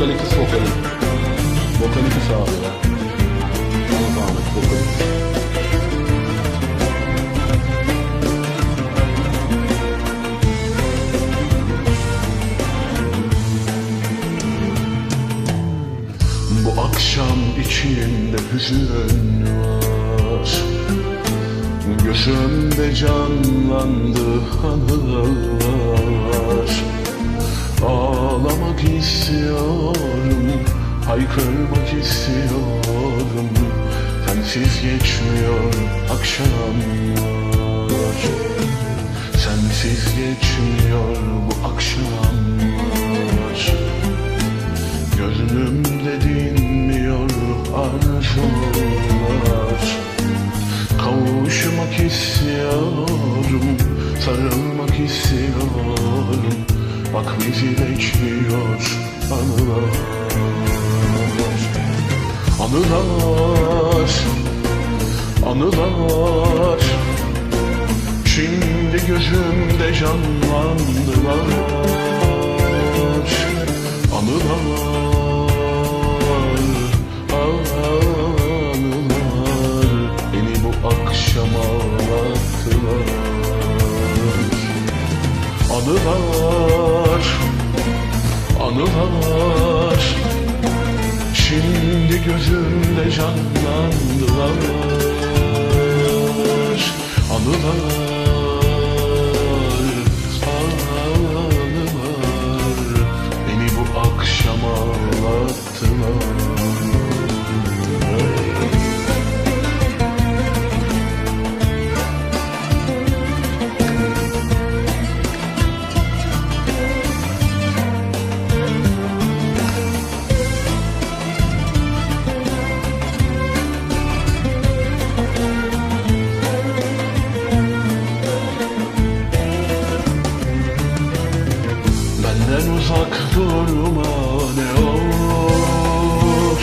Vokali. Vokalitis abi ya. Sana zahmet vokalitis. Bu akşam içimde hüzün var Gözümde canlandı anılar Ağlamak istiyorum Haykırmak istiyorum. Sensiz geçmiyor akşamlar Sensiz geçmiyor bu akşamlar Gözümde dinmiyor arzular. Kavuşmak istiyorum Sarılmak istiyorum Bak bizi bekliyor anılar. Anılar Anılar. Şimdi gözümde canlandılar. Anılar Anılar Anılar Şimdi gözümde canlandılar Benden uzak durma ne olur.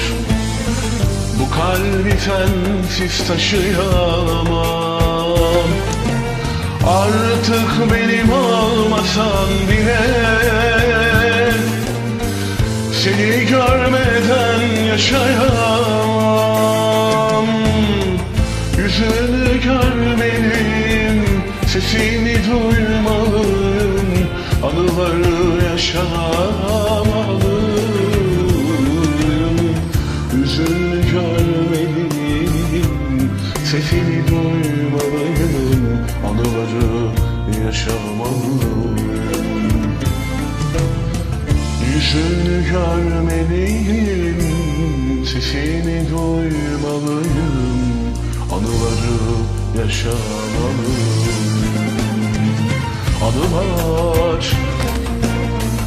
Bu kalbi sensiz taşıyamam. Artık benim olmasan bile Seni görmeden yaşayamam. Yüzünü görmeliyim Sesini duymalıyım Anıları yaşamalıyım Yüzünü görmeliyim Sesini duymalıyım. Anıları yaşamalıyım. Yüzünü görmeliyim Sesini duymalıyım. Anıları yaşamalıyım. Anılar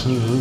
altında